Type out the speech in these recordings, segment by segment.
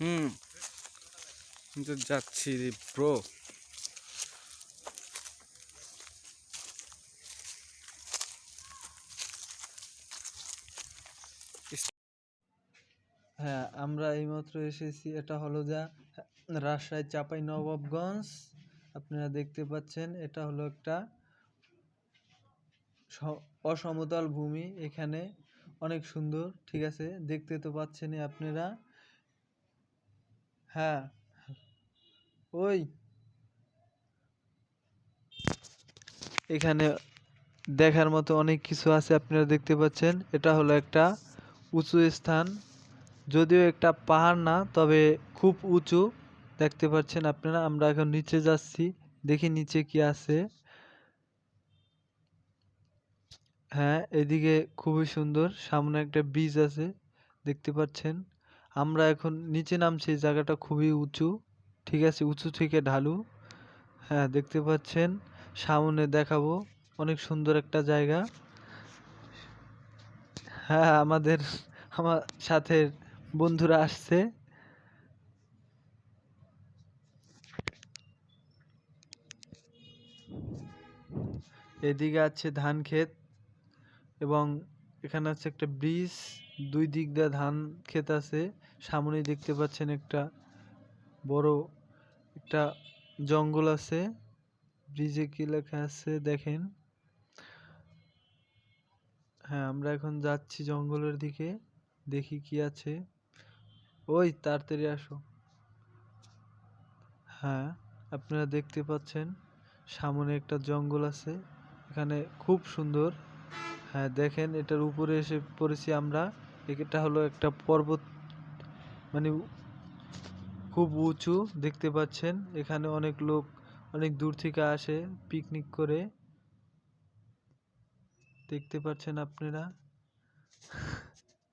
হুম। তো যাচ্ছি ব্রো হ্যাঁ আমরা এইমাত্র এসেছি, এটা হলো যা, রাজশাহী চাপাই নবাবগঞ্জ। আপনারা দেখতে পাচ্ছেন, এটা হলো একটা অসমতল ভূমি এখানে, অনেক সুন্দর, ঠিক আছে? দেখতে তো পাচ্ছেনই আপনারা। হ্যাঁ। ওই। এখানে দেখার মতো অনেক কিছু আছে, আপনারা দেখতে পাচ্ছেন। এটা হলো একটা উঁচু স্থান। যদিও একটা পাহাড় না, তবে খুব উঁচু। দেখতে পাচ্ছেন আপনারা, আমরা এখন নিচে যাচ্ছি। দেখি নিচে কি আছে। হ্যাঁ এদিকে খুবই সুন্দর। সামনে একটা ব্রিজ আছে, দেখতে পাচ্ছেন। আমরা এখন নিচে নামছি, জায়গাটা খুবই উঁচু। ঠিক আছে? উঁচু থেকে ঢালু। হ্যাঁ দেখতে পাচ্ছেন? সামনে দেখাবো। অনেক সুন্দর একটা জায়গা। হ্যাঁ আমাদের, আমার সাথে বন্ধুরা আসছে। এদিকে আছে ধান ক্ষেত এবং এখানে আছে একটা ব্রিজ। দুই দিক দিয়ে ধান ক্ষেত আছে। সামনে দেখতে পাচ্ছেন একটা বড় একটা জঙ্গল আছে। ব্রিজে কি লেখা আছে দেখেন। হ্যাঁ আমরা এখন যাচ্ছি জঙ্গলের দিকে, দেখি কি আছে। ওই, তাড়াতাড়ি আসো। হ্যাঁ আপনারা দেখতে পাচ্ছেন, সামনে একটা জঙ্গল আছে, এখানে খুব সুন্দর। হ্যাঁ দেখেন, এটার উপরে এসে পড়েছি আমরা। এটা হলো একটা পর্বত মানে খুব উঁচু, দেখতে পাচ্ছেন। এখানে অনেক লোক অনেক দূর থেকে আসে পিকনিক করে। দেখতে পাচ্ছেন আপনারা?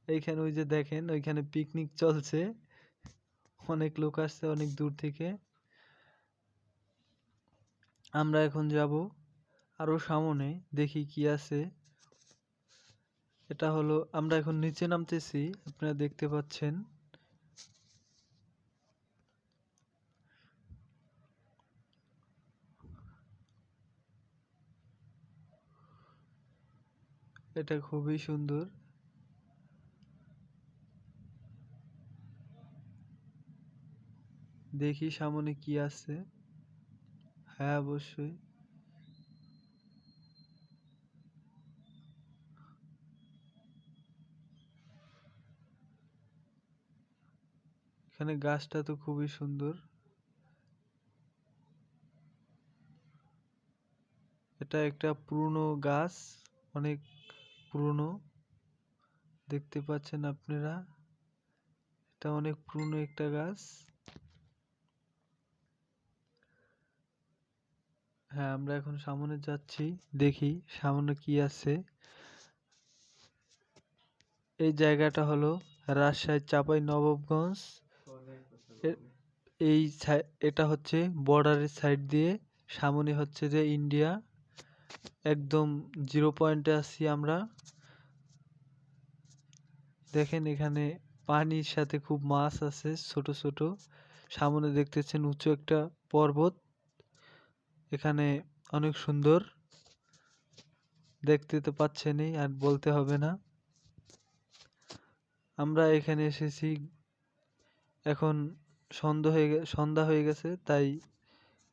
এইখানে ওই যে দেখেন, ওইখানে পিকনিক চলছে। অনেক লোক আসছে অনেক দূর থেকে। আমরা এখন যাব আরও সামনে, দেখি কি আছে। এটা হলো, আমরা এখন নিচে নামতেছি, আপনারা দেখতে পাচ্ছেন। এটা খুবই সুন্দর। দেখি সামনে কি আছে। হ্যাঁ অবশ্যই। এখানে গাছটা তো খুবই সুন্দর। এটা একটা পুরনো গাছ, অনেক পুরনো। দেখতে পাচ্ছেন আপনারা, এটা অনেক পুরনো একটা গাছ। হ্যাঁ আমরা এখন সামনে যাচ্ছি, দেখি সামনে কি আছে। এই জায়গাটা হলো রাজশাহী চাপাই নবাবগঞ্জ। এই এটা হচ্ছে বর্ডারের সাইড দিয়ে, সামনে হচ্ছে যে ইন্ডিয়া একদম জিরো পয়েন্টে আছি আমরা। দেখেন এখানে পানির সাথে খুব মাছ আছে, ছোট ছোট। সামনে দেখতেছেন উঁচু একটা পর্বত, এখানে অনেক সুন্দর। দেখতে তো পাচ্ছেনই, আর বলতে হবে না। আমরা এখানে এসেছি, এখন সন্ধ্যা হয়ে সন্ধ্যা হয়ে গেছে, তাই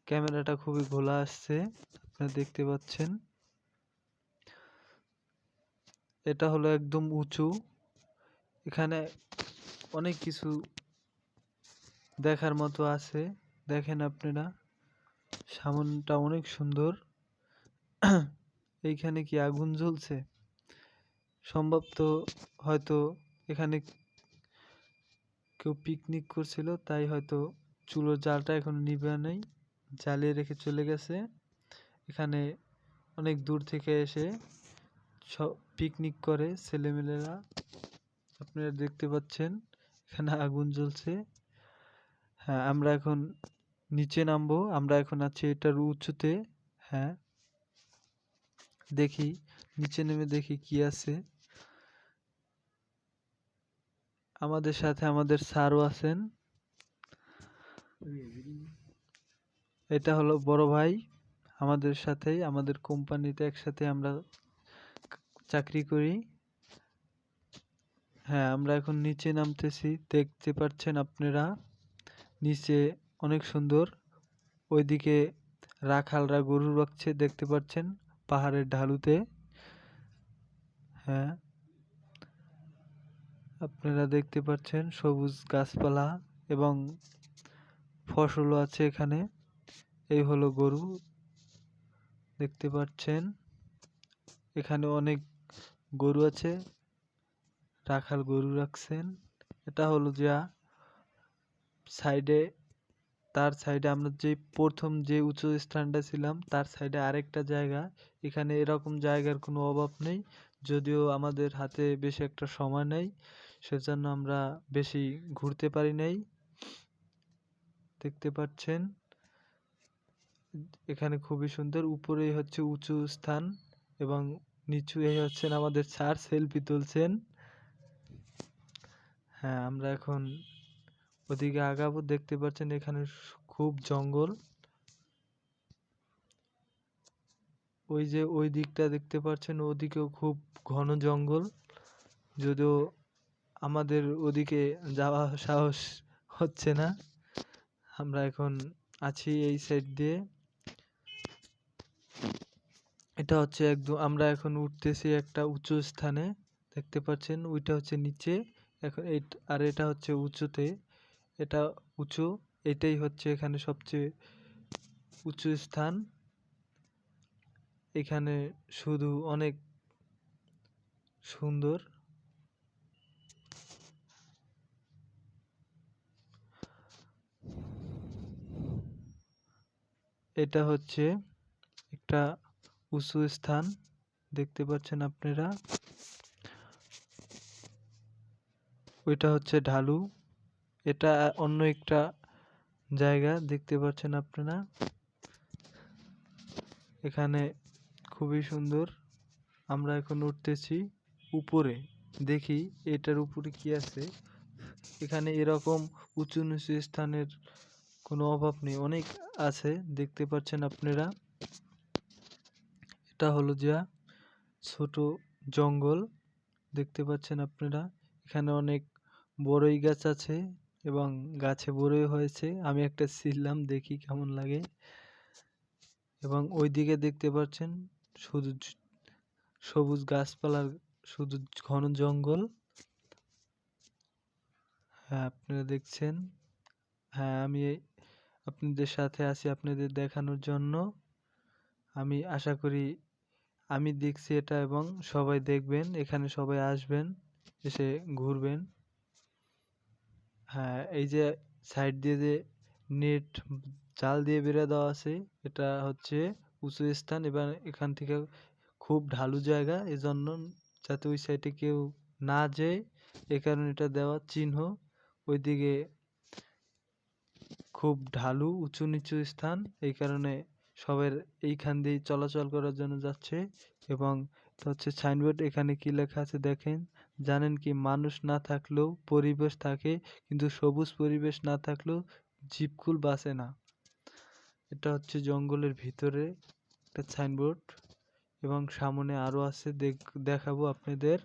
ক্যামেরাটা খুবই ঘোলা আসছে, আপনারা দেখতে পাচ্ছেন। এটা হলো একদম উঁচু। এখানে অনেক কিছু দেখার মতো আছে, দেখেন আপনারা। সামনটা অনেক সুন্দর। এইখানে কি আগুন জ্বলছে? সম্ভবত হয়তো এখানে কেউ পিকনিক করছিল, তাই হয়তো চুলোর জালটা এখন নিভে নেই, জ্বালিয়ে রেখে চলে গেছে। এখানে অনেক দূর থেকে এসে সব পিকনিক করে ছেলেমেয়েরা। আপনারা দেখতে পাচ্ছেন, এখানে আগুন জ্বলছে। হ্যাঁ আমরা এখন নিচে নামবো, আমরা এখন আছি এটার উঁচুতে। হ্যাঁ দেখি, নিচে নেমে দেখি কি আছে। আমাদের সাথে আমাদের স্যারও আছেন। এটা হলো বড় ভাই। আমাদের সাথেই, আমাদের কোম্পানিতে একসাথে আমরা চাকরি করি। হ্যাঁ আমরা এখন নিচে নামতেছি। দেখতে পাচ্ছেন আপনারা। নিচে অনেক সুন্দর। ওইদিকে রাখালরা গরু রাখছে, দেখতে পাচ্ছেন পাহাড়ের ঢালুতে। হ্যাঁ। আপনারা দেখতে পাচ্ছেন সবুজ গাছপালা এবং ফসলও আছে এখানে। এই হলো গরু। দেখতে পাচ্ছেন, এখানে অনেক গরু আছে। রাখাল গরু রাখছেন। এটা হলো যা সাইডে, তার সাইডে আমরা যে প্রথম যে উঁচু স্থানটা ছিলাম, তার সাইডে আরেকটা জায়গা। এখানে এরকম জায়গার কোনো অভাব নেই, যদিও আমাদের হাতে বেশি একটা সময় নেই। সেজন্য আমরা বেশি ঘুরতে পারি নাই। দেখতে পাচ্ছেন, এখানে খুবই সুন্দর। উপরেই হচ্ছে উঁচু স্থান এবং নিচু এই হচ্ছেন আমাদের স্যার, সেলফি তুলছেন। হ্যাঁ আমরা এখন ওদিকে আগাবো। দেখতে পাচ্ছেন এখানে খুব জঙ্গল। ওই যে ওই দিকটা দেখতে পাচ্ছেন, ওদিকেও খুব ঘন জঙ্গল। যদিও আমাদের ওদিকে যাওয়া সাহস হচ্ছে না। আমরা এখন আছি এই সাইড দিয়ে। এটা হচ্ছে একদম, আমরা এখন উঠতেছি একটা উঁচু স্থানে, দেখতে পাচ্ছেন? ওইটা হচ্ছে নিচে। এখন এই আর এটা হচ্ছে উঁচুতে। এটা উঁচু, এটাই হচ্ছে এখানে সবচেয়ে উঁচু স্থান। এখানে শুধু অনেক সুন্দর। এটা হচ্ছে একটা উঁচু স্থান, দেখতে পাচ্ছেন আপনারা। ওইটা হচ্ছে ঢালু। এটা অন্য একটা জায়গা, দেখতে পাচ্ছেন আপনারা। এখানে খুবই সুন্দর। আমরা এখন উঠতেছি উপরে। দেখি এটার উপরে কি আছে। এখানে এরকম উঁচু নিচু স্থানের কোনো অভাব নেই। অনেক আছে, দেখতে পাচ্ছেন আপনারা। এটা হলো যা, ছোট জঙ্গল, দেখতে পাচ্ছেন আপনারা। এখানে অনেক বড়ই গাছ আছে এবং গাছে বড়ই হয়েছে। আমি একটা ছিললাম দেখি কেমন লাগে। এবং ওইদিকে দেখতে পাচ্ছেন শুধু সবুজ গাছপালার শুধু ঘন জঙ্গল। হ্যাঁ আপনারা দেখছেন। হ্যাঁ আমি আপনাদের সাথে আছি আপনাদের দেখানোর জন্য। আমি আশা করি আমি দেখছি এটা এবং সবাই দেখবেন, এখানে সবাই আসবেন, এসে ঘুরবেন। হ্যাঁ এই যে সাইড দিয়ে যে নেট জাল দিয়ে বেড়ে দেওয়া আছে, এটা হচ্ছে উঁচু স্থান এবার এখান থেকে খুব ঢালু জায়গা। এজন্য যাতে ওই সাইডে কেউ না যায়, এ কারণে এটা দেওয়া চিহ্ন। ওইদিকে খুব ঢালু, উঁচু নিচু স্থান। এই কারণে সবার এইখান দিয়ে চলাচল করার জন্য যাচ্ছে এবং হচ্ছে সাইনবোর্ড। এখানে কি লেখা আছে দেখেন, জানেন কি মানুষ না থাকলেও পরিবেশ থাকে, কিন্তু সবুজ পরিবেশ না থাকলেও জীবকুল বাঁচে না। এটা হচ্ছে জঙ্গলের ভিতরে একটা সাইনবোর্ড এবং সামনে আরও আছে, দেখ- দেখাবো আপনাদের।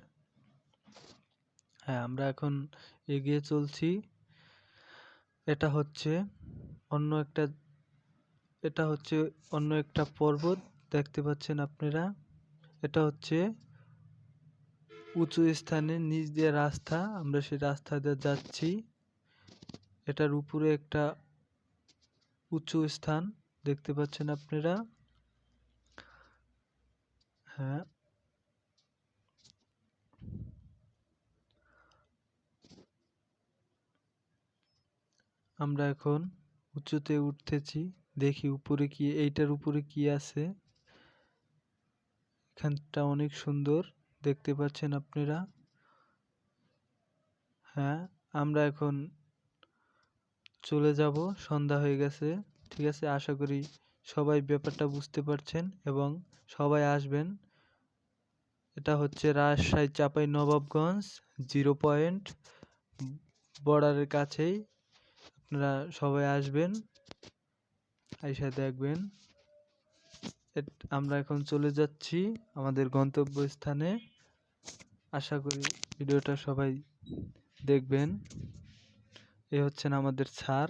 হ্যাঁ আমরা এখন এগিয়ে চলছি। এটা হচ্ছে অন্য একটা, এটা হচ্ছে অন্য একটা পর্বত, দেখতে পাচ্ছেন আপনারা। এটা হচ্ছে উঁচু স্থানে নিচ দিয়ে রাস্তা, আমরা সেই রাস্তা দিয়ে যাচ্ছি। এটার উপরে একটা উঁচু স্থান, দেখতে পাচ্ছেন আপনারা। হ্যাঁ আমরা এখন উঁচুতে উঠতেছি, দেখি উপরে কি, এইটার উপরে কি আছে। এখানটা অনেক সুন্দর, দেখতে পাচ্ছেন আপনারা? হ্যাঁ আমরা এখন চলে যাব, সন্ধ্যা হয়ে গেছে, ঠিক আছে? আশা করি সবাই ব্যাপারটা বুঝতে পারছেন এবং সবাই আসবেন। এটা হচ্ছে রাজশাহী চাপাই নবাবগঞ্জ জিরো পয়েন্ট, বর্ডারের কাছেই। আপনারা সবাই আসবেন, আইসা দেখবেন। আমরা এখন চলে যাচ্ছি আমাদের গন্তব্যস্থানে। আশা করি ভিডিওটা সবাই দেখবেন। এ হচ্ছেন আমাদের স্যার।